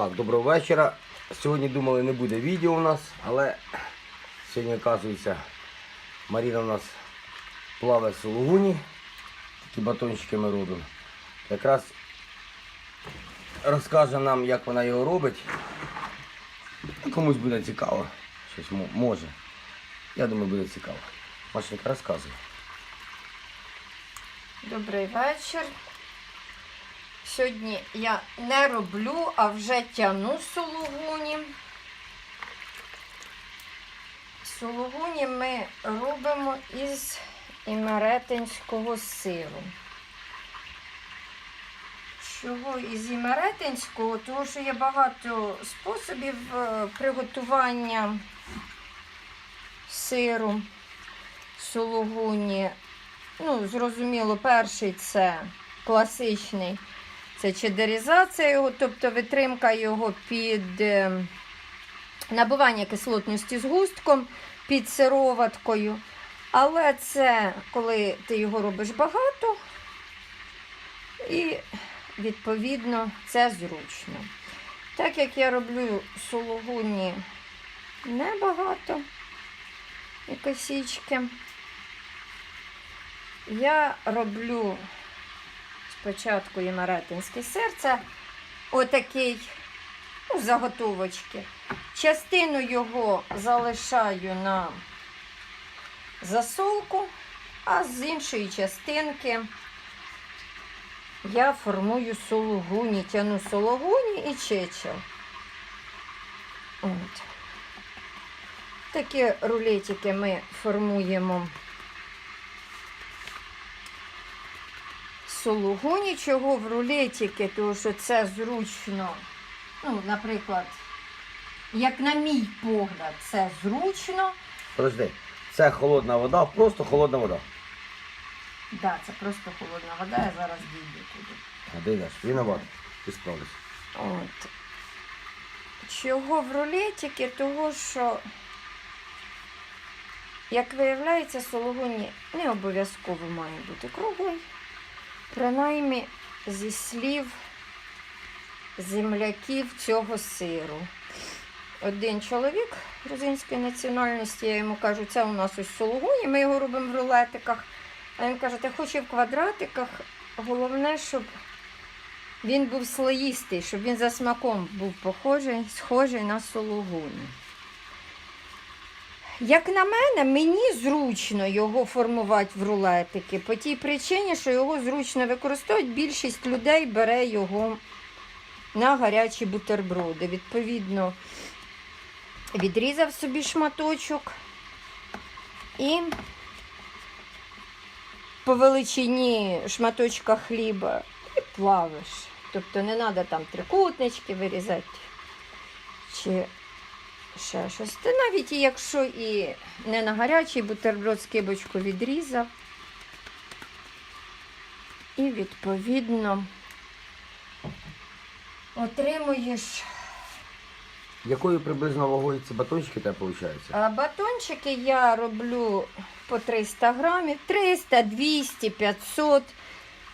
Так, доброго вечора. Сьогодні думали не буде відео у нас, але сьогодні, оказується, Маріна у нас плаває в Сологуні. Такі батончики ми робимо. Якраз розкаже нам, як вона його робить. Комусь буде цікаво. Щось може. Я думаю, буде цікаво. Машенька, розказуй. Добрий вечір. Сьогодні я не роблю, а вже тяну сулугуні. Сулугуні ми робимо із імеретинського сиру. Чого із імеретинського? Тому що є багато способів е, приготування сиру сулугуні. Ну, зрозуміло, перший це класичний, це чедерізація його, тобто витримка його під е, набивання кислотності з густком, під сироваткою. Але це коли ти його робиш багато, і відповідно це зручно. Так як я роблю сулугуні небагато і косічки. Я роблю спочатку і ємаретинське серце, отакий, ну, заготовочки. Частину його залишаю на засолку, а з іншої частинки я формую сологуні, тяну сологуні і чечел. От. Такі рулетики ми формуємо. Сулугуні, чого в рулетики, тому що це зручно. Ну, наприклад, як на мій погляд, це зручно. Подожди, це холодна вода, просто холодна вода. Так, да, це просто холодна вода, я зараз дійду туди. А де йдеш? Виноват. Ти справишся. От. Чого в рулетики? Того, що, як виявляється, сологуні не обов'язково має бути круглий. Принаймні зі слів земляків цього сиру. Один чоловік грузинської національності, я йому кажу, це у нас ось сологуні, ми його робимо в рулетиках. А він каже, ти хочеш в квадратиках, головне, щоб він був слоїстий, щоб він за смаком був похожий, схожий на сологуні. Як на мене, мені зручно його формувати в рулетики по тій причині, що його зручно використовувати. Більшість людей бере його на гарячі бутерброди. Відповідно, відрізав собі шматочок і по величині шматочка хліба і плавиш. Тобто не треба там трикутнички вирізати чи ще щось. Та навіть якщо і не на гарячий бутерброд скибочку відрізав. І відповідно отримуєш Якою приблизно вагою ці батончики тебе виходить? А батончики я роблю по 300 грамів, 300, 200, 500.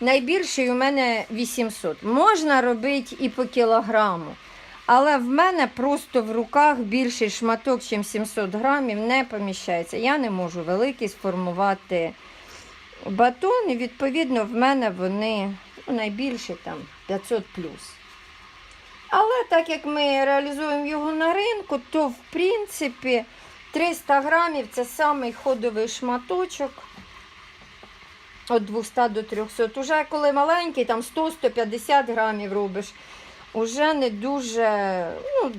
Найбільший у мене 800. Можна робити і по кілограму. Але в мене просто в руках більший шматок, ніж 700 грамів, не поміщається. Я не можу великий сформувати батон, і відповідно в мене вони ну, найбільші там 500 плюс. Але так як ми реалізуємо його на ринку, то в принципі 300 грамів це самий ходовий шматочок. Від 200 до 300. Уже коли маленький, там 100-150 грамів робиш, уже не дуже, ну,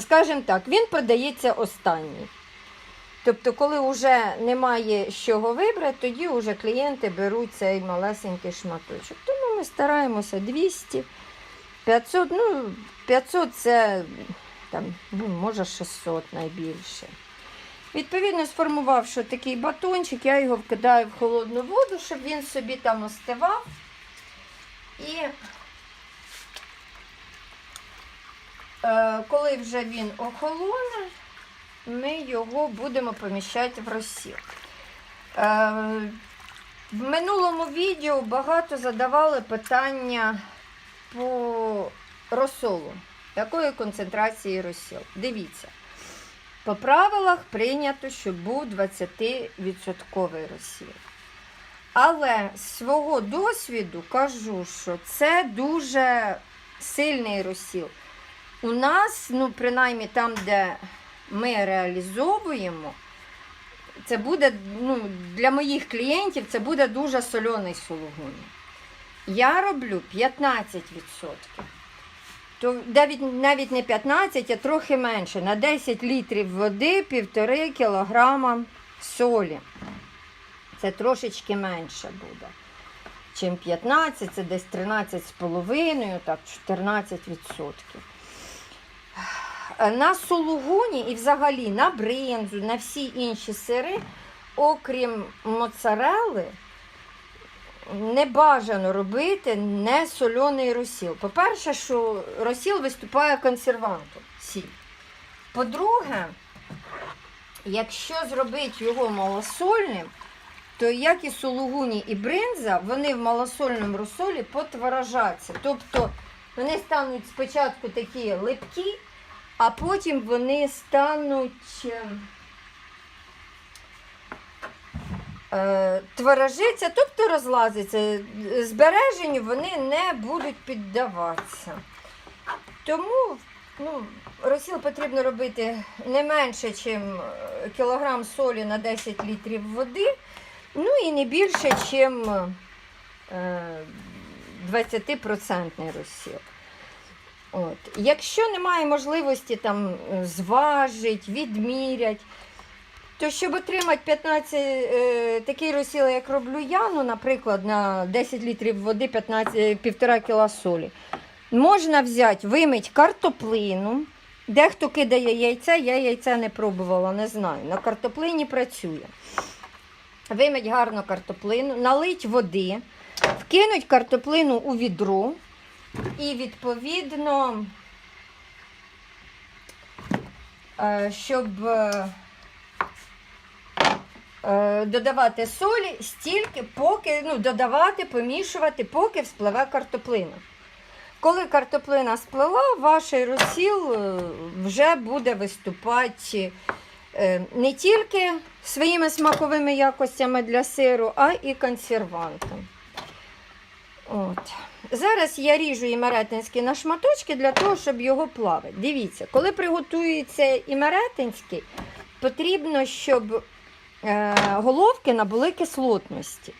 скажімо так, він подається останній. Тобто, коли вже немає з чого вибрати, тоді вже клієнти беруть цей малесенький шматочок. Тому ми стараємося 200. 500, ну, 500 це там, ну, може 600 найбільше. Відповідно, сформувавши такий батончик, я його вкидаю в холодну воду, щоб він собі там остивав. І е, коли вже він охолоне, ми його будемо поміщати в розсіл. Е, в минулому відео багато задавали питання по розсолу. Такої концентрації розсіл. Дивіться. По правилах прийнято, щоб був 20% розсіл. Але з свого досвіду кажу, що це дуже сильний розсіл. У нас, ну, принаймні там, де ми реалізовуємо, це буде ну, для моїх клієнтів це буде дуже сольоний сулугуні. Я роблю 15%. То навіть, навіть не 15, а трохи менше. На 10 літрів води 1,5 кілограма солі. Це трошечки менше буде. Чим 15, це десь 13,5, так, 14%. На сулугуні і взагалі на бринзу, на всі інші сири, окрім моцарели, не бажано робити не сольоний розсіл. По-перше, що розсіл виступає консервантом. По-друге, якщо зробити його малосольним, то як і сулугуні, і бринза, вони в малосольному розсолі потворожаться. Тобто вони стануть спочатку такі липкі, а потім вони стануть е, е, творожиться, тобто розлазиться. Збереженню вони не будуть піддаватися. Тому ну, розсіл потрібно робити не менше, ніж кілограм солі на 10 літрів води, ну і не більше, ніж е, 20% розсіл. От. Якщо немає можливості там зважити, відміряти, то щоб отримати 15 е, такий розсіл, як роблю я, ну, наприклад, на 10 літрів води 15, е, 1,5 кг солі, можна взяти, вимити картоплину. Дехто кидає яйце, я яйця не пробувала, не знаю. На картоплині працює. Вимить гарно картоплину, налить води, вкинуть картоплину у відро і відповідно, е, щоб е, е, додавати солі стільки, поки ну, додавати, помішувати, поки вспливе картоплина. Коли картоплина сплила, ваш розсіл вже буде виступати не тільки своїми смаковими якостями для сиру, а і консервантом. От. Зараз я ріжу імеретинський на шматочки для того, щоб його плавити. Дивіться, коли приготується імеретинський, потрібно, щоб е, головки набули кислотності.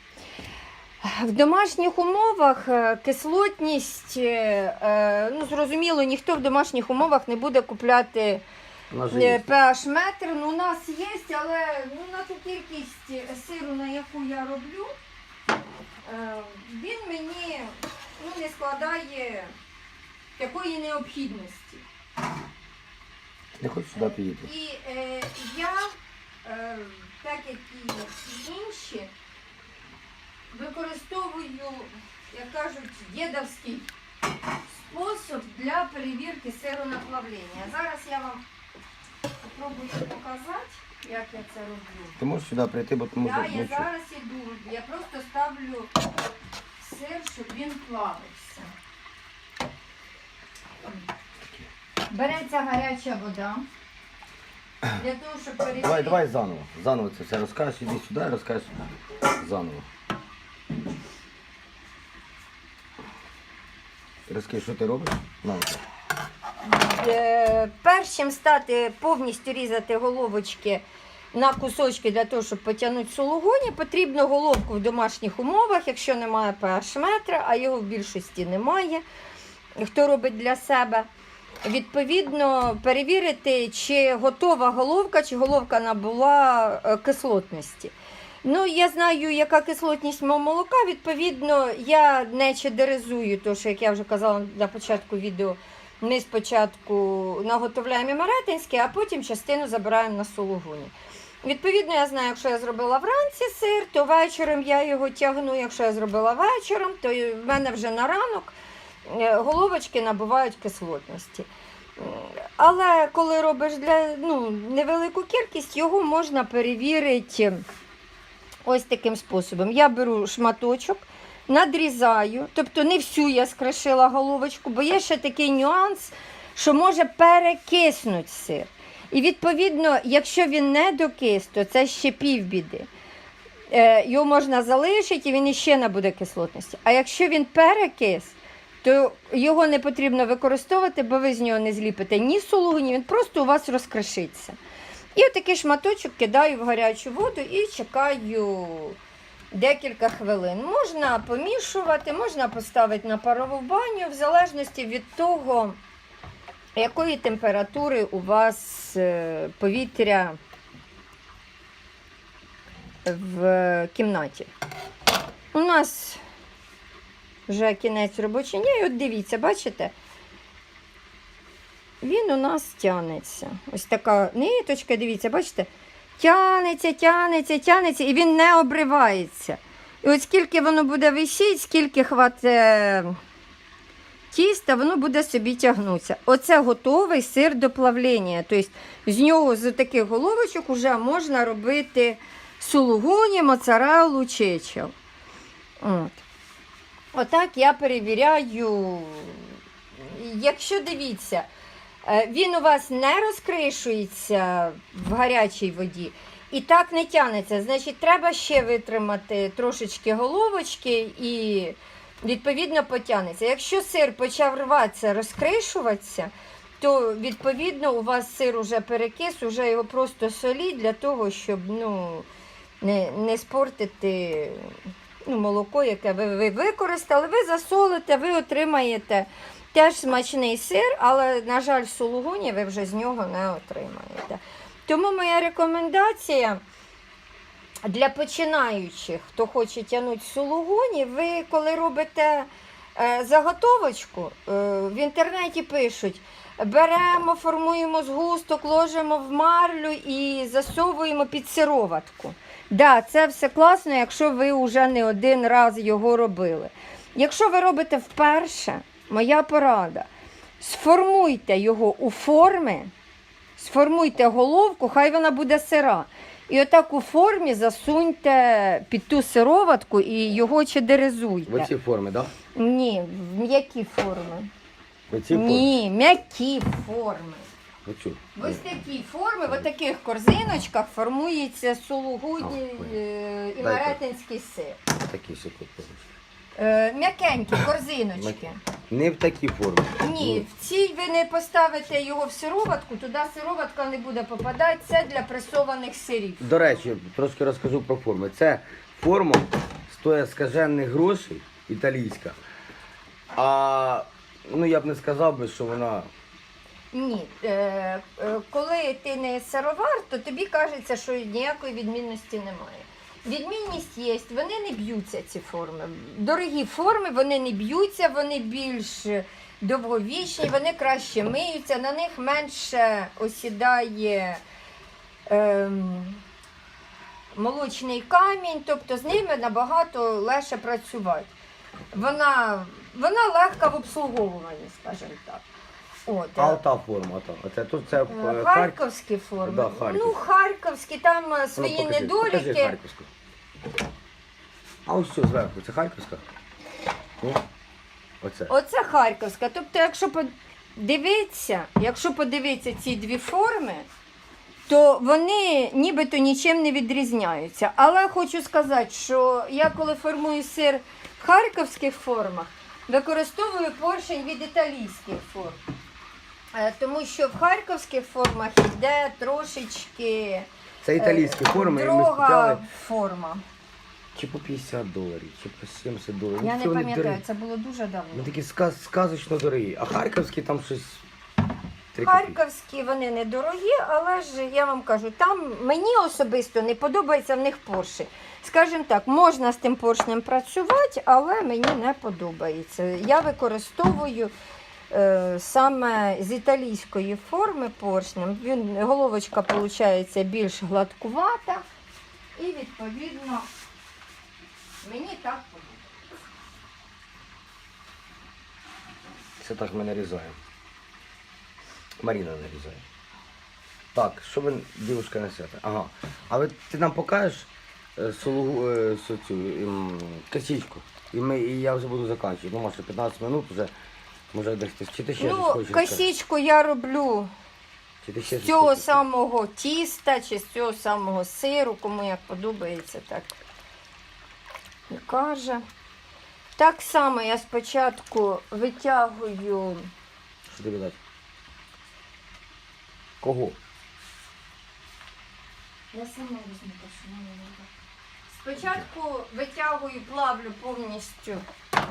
В домашніх умовах е, кислотність, е, ну зрозуміло, ніхто в домашніх умовах не буде купляти Ножи е, є. pH метр. Ну, у нас є, але ну, на ту кількість сиру, на яку я роблю, він мені не складає такої необхідності. Не хочу сюди підійти. І е, я, е, так як і всі інші, використовую, як кажуть, дідовський спосіб для перевірки сиру на. Зараз я вам спробую показати, як я це роблю. Ти можеш сюди прийти, бо тому що я ну, зараз іду. Я просто ставлю сир, щоб він плавився. Береться гаряча вода. Для того, щоб перевірити. Давай, давай заново. Заново це все розкажеш, іди сюди розкажеш заново. Розкажи, що ти робиш? На, оце. Е, перш чим стати повністю різати головочки на кусочки для того, щоб потягнути сулугуні, потрібно головку в домашніх умовах, якщо немає pH метра, а його в більшості немає. Хто робить для себе. Відповідно, перевірити, чи готова головка, чи головка набула е, кислотності. Ну, я знаю, яка кислотність мого молока. Відповідно, я не чедеризую, тому що, як я вже казала на початку відео, ми спочатку наготовляємо маретинське, а потім частину забираємо на сулугуні. Відповідно, я знаю, якщо я зробила вранці сир, то вечором я його тягну. Якщо я зробила вечором, то в мене вже на ранок е, головочки набувають кислотності. Але коли робиш для ну, невелику кількість, його можна перевірити ось таким способом. Я беру шматочок, надрізаю, тобто не всю я скрошила головочку, бо є ще такий нюанс. що може перекиснути сир. І відповідно, якщо він не докис, то це ще півбіди. Е, Його можна залишити і він іще набуде кислотності. А якщо він перекис, то його не потрібно використовувати, бо ви з нього не зліпите ні сулугні, він просто у вас розкришиться. І отакий шматочок кидаю в гарячу воду і чекаю декілька хвилин. Можна помішувати, можна поставити на парову баню, в залежності від того, якої температури у вас е, повітря в кімнаті. У нас вже кінець робочого дня, і от дивіться, бачите? Він у нас тянеться. Ось така ниточка, дивіться, бачите? Тянеться, тянеться, тянеться, і він не обривається. І от скільки воно буде висіти, скільки хватить тіста, воно буде собі тягнутися. Оце готовий сир до плавлення. Тобто з нього з таких головочок вже можна робити сулугуні, моцареллу, чечел. От. Отак я перевіряю. Якщо дивіться, е, він у вас не розкришується в гарячій воді і так не тянеться, значить, треба ще витримати трошечки головочки і відповідно потягнеться. Якщо сир почав рватися, розкришуватися, то відповідно у вас сир уже перекис, уже його просто соліть для того, щоб ну, не, не спортити ну, молоко, яке ви, ви використали, ви засолите, ви отримаєте теж смачний сир, але, на жаль, сулугуні ви вже з нього не отримаєте. Тому моя рекомендація для починаючих, хто хоче тягнути сулугуні, ви коли робите е, заготовочку, е, в інтернеті пишуть. Беремо, формуємо згусток, ложимо в марлю і засовуємо під сироватку. Да, це все класно, якщо ви вже не один раз його робили. Якщо ви робите вперше, моя порада, сформуйте його у форми, сформуйте головку, хай вона буде сира. І отак у формі засуньте під ту сироватку і його В чедеризуйте. оці форми, так? Да? Ні, в м'які форми. В оці форми? Ні, м'які форми. Оцю. В ось такі форми, в таких корзиночках формується сулугуді е, і маретинський сир. Такі секунди. Е, М'якенькі корзиночки. Не в такій формі. Ні, в цій ви не поставите його в сироватку, туди сироватка не буде попадати. Це для пресованих сирів. Ну, До речі, трошки розкажу про форми. Це форма стоїть скажених грошей, італійська. А ну я б не сказав би, що вона. Ні, е, е, коли ти не сировар, то тобі кажеться, що ніякої відмінності немає. Відмінність є, вони не б'ються, ці форми. Дорогі форми, вони не б'ються, вони більш довговічні, вони краще миються, на них менше осідає ем, молочний камінь, тобто з ними набагато легше працювати. Вона, вона легка в обслуговуванні, скажімо так. От, А е, ота форма, та. Оце тут це е, Харківські форми. Да, харківські. Ну, харківські, там е, Ну, свої покажи, недоліки. Покажи Харківську. А ось що зверху, це Харківська? Ні? Оце. Оце харківська. Тобто, якщо подивитися, якщо подивитися ці дві форми, то вони нібито нічим не відрізняються. Але хочу сказати, що я коли формую сир в харківських формах, використовую поршень від італійських форм. Е, Тому що в харківських формах йде трошечки Це італійські е, форми, ми друга форма. Чи по 50 доларів, чи по 70 доларів. Я Ну, не вони пам'ятаю, дорогі. це було дуже Ну давно. такі сказ, сказочно дорогі. А харківські там щось. три копійки. Харківські вони недорогі, але ж я вам кажу, там мені особисто не подобається в них поршень. Скажімо так, можна з тим поршнем працювати, але мені не подобається. Я використовую е, саме з італійської форми поршнем. Він, головочка виходить більш гладкувата і відповідно мені так подобається. Це так ми нарізаємо. Маріна нарізає. Так, що ви, дівчинка, несете? Ага. А ви ти нам покажеш е, сулугу, е, цю ем, косичку? І, ми, і я вже буду закінчувати. Ну, може, 15 минут вже. Може, де хтось, чи ти ще щось Ну, хочеш сказати? косічку я роблю Чи ти ще з щось цього хочеш самого тіста чи з цього самого сиру, кому як подобається, так і каже. Так само я спочатку витягую Що тобі дати? Кого? Я сама візьму те, що мені треба. Спочатку витягую, плавлю повністю. А,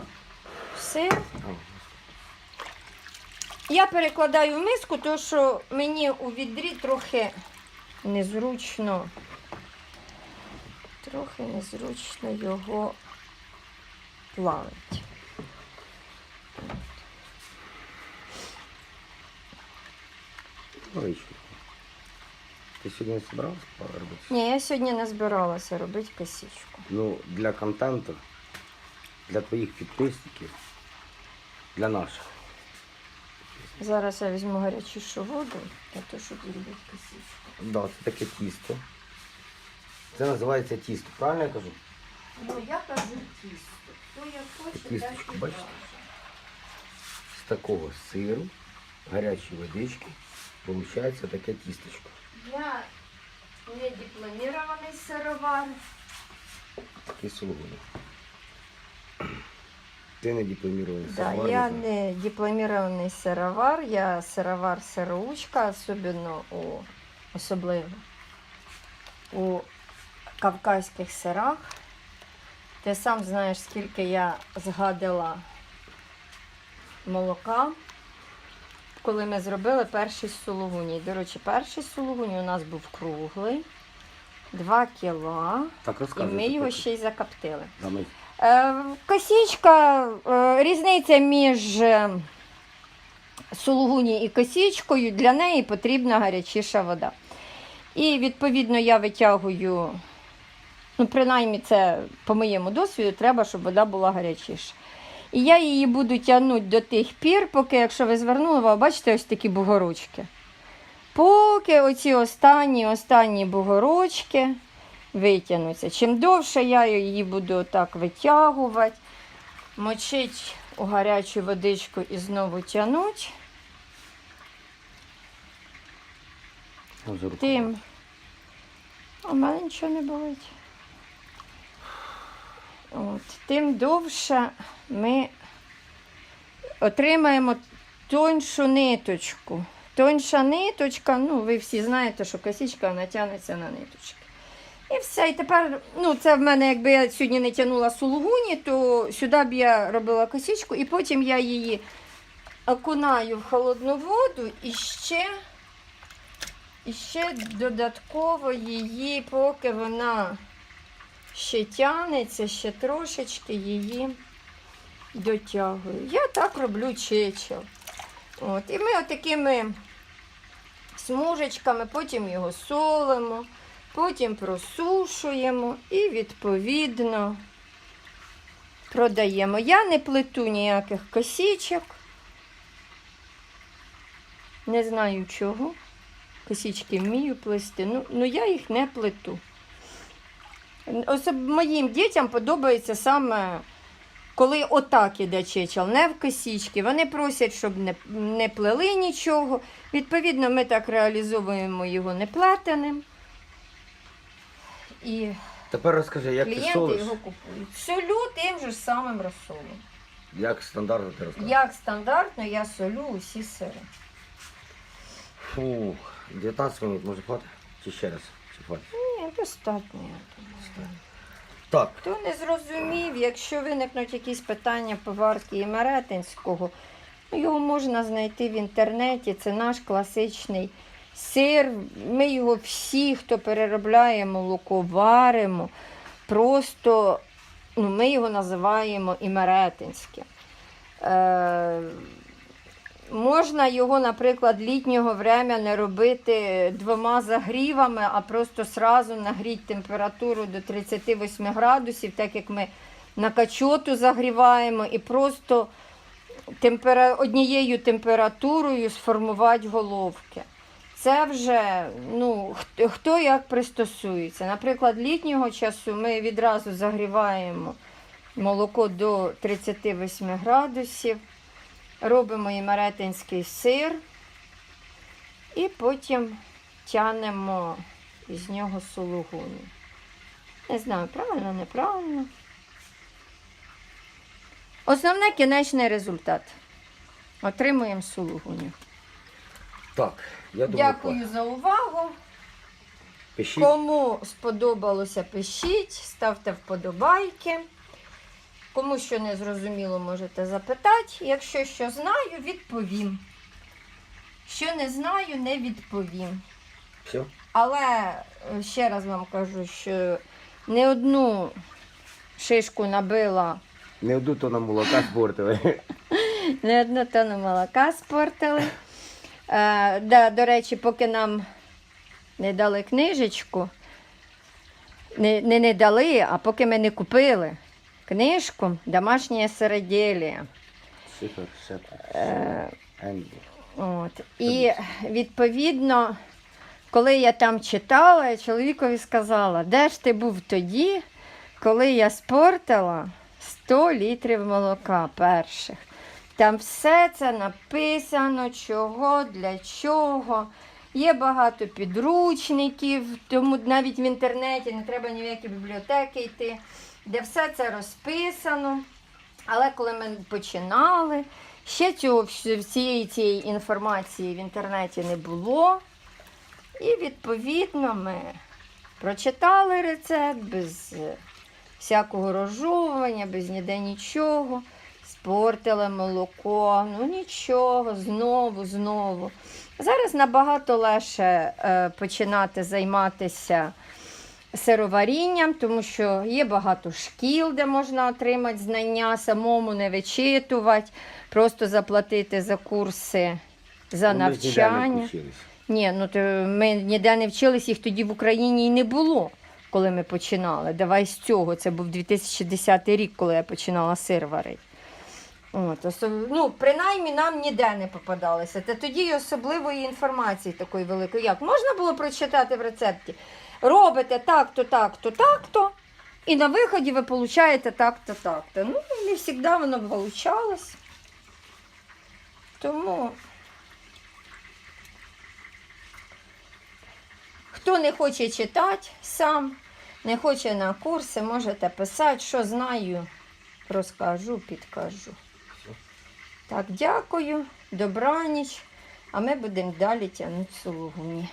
Я перекладаю в миску, тому що мені у відрі трохи незручно. Трохи незручно його. Горичку. Ти сьогодні не збирався робити? Ні, я сьогодні не збиралася робити косичку. Ну, для контенту, для твоїх підписників, для наших. Зараз я візьму гарячішу воду для того, щоб зробити косичку. Да, це таке тісто. Це називається тісто, правильно я кажу? Ну, я кажу тісто. Хто як хоче, Кісточку, так і бачите? З такого сиру, гарячої водички, виходить таке тісточко. Я не дипломірований сировар. Таке сулугуни. Ти не дипломірований Да, сировар, я не знаю. не дипломірований сировар, я сировар сироучка, особливо у особливо у кавказьких сирах. Ти сам знаєш, скільки я згадила молока, коли ми зробили перший сулугуній. До речі, перший сулугуній у нас був круглий, 2 кіла, Так і ми його ще й закоптили. Е, Косічка, е, різниця між е, сулугуні і косічкою, для неї потрібна гарячіша вода. І відповідно я витягую, ну, принаймні, це по моєму досвіду, треба, щоб вода була гарячіша. І я її буду тягнути до тих пір, поки, якщо ви звернули, ви бачите ось такі бугорочки. Поки оці останні останні бугорочки витягнуться. Чим довше я її буду так витягувати, мочити у гарячу водичку і знову тягнути, руку тим. В мене нічого не болить. От, тим довше ми отримаємо тоншу ниточку. Тонша ниточка, ну ви всі знаєте, що косичка вона тягнеться на ниточки. І все. І тепер, ну, це в мене, якби я сьогодні не тягнула сулугуні, то сюди б я робила косичку, і потім я її окунаю в холодну воду і ще, і ще додатково її, поки вона ще тягнеться, ще трошечки її дотягую. Я так роблю чечел. От. І ми отакими смужечками, потім його солимо, потім просушуємо і відповідно продаємо. Я не плету ніяких косічок. Не знаю чого. Косічки вмію плести. Ну, ну я їх не плету. Особ... Моїм дітям подобається саме, коли отак іде чечел, не в косічки. Вони просять, щоб не, не плели нічого. Відповідно, ми так реалізовуємо його неплетеним. І Тепер розкажи, як ти клієнти солиш, його купують. Солю тим же самим розсолом. як стандартно ти розказуєш. Як стандартно я солю усі сири. Фух, 19 минут, може хватить? Чи ще раз? Ні, достатньо. Так, Хто не зрозумів, якщо виникнуть якісь питання по варті і Меретинського, ну, його можна знайти в інтернеті. Це наш класичний сир. Ми його всі, хто переробляє молоко, варимо. Просто ну, ми його називаємо імеретинським. Е, Можна його, наприклад, літнього врем'я не робити двома загрівами, а просто сразу нагріти температуру до 38 градусів, так як ми на качоту загріваємо, і просто темпера... однією температурою сформувати головки. Це вже ну, хто як пристосується. Наприклад, літнього часу ми відразу загріваємо молоко до 38 градусів. Робимо і маретинський сир, і потім тянемо із нього сулугуні. Не знаю, правильно, неправильно. Основне кінечний результат. Отримуємо сулугуню. Так, я думаю, Дякую за увагу. Пишіть. Кому сподобалося, пишіть, ставте вподобайки. Кому що не зрозуміло, можете запитати. Якщо що знаю, відповім. Що не знаю, не відповім. Все? Але е, ще раз вам кажу, що не одну шишку набила, Не одну тонну молока спортили. не одну тонну молока спортили. Е, да, до речі, поки нам не дали книжечку, не, не, не дали, а поки ми не купили книжку. Супер, все. Е, От. І відповідно, коли я там читала, я чоловікові сказала, де ж ти був тоді, коли я спортила 100 літрів молока перших. Там все це написано, чого, для чого. Є багато підручників, тому навіть в інтернеті не треба ні в які бібліотеки йти, де все це розписано. Але коли ми починали, ще цього всієї цієї інформації в інтернеті не було. І відповідно ми прочитали рецепт без е, всякого розжовування, без ніде нічого. Спортили молоко, ну нічого, знову, знову. Зараз набагато легше е, починати займатися сироварінням, тому що є багато шкіл, де можна отримати знання, самому не вичитувати, просто заплатити за курси, за Ну, ми навчання. вчились. Ні, ну то ми ніде не вчились, їх тоді в Україні і не було, коли ми починали. Давай з цього. Це був 2010 рік, коли я починала сир варити. От, осо- ну, принаймні нам ніде не попадалося. Та тоді особливої інформації такої великої. Як можна було прочитати в рецепті? Робите так-то, так-то, так-то, і на виході ви получаєте так-то, так-то. Ну, не завжди воно получалось. Тому. Хто не хоче читати сам, не хоче на курси, можете писати, що знаю, розкажу, підкажу. Так, дякую, добраніч. А ми будемо далі тягнути сулугуні.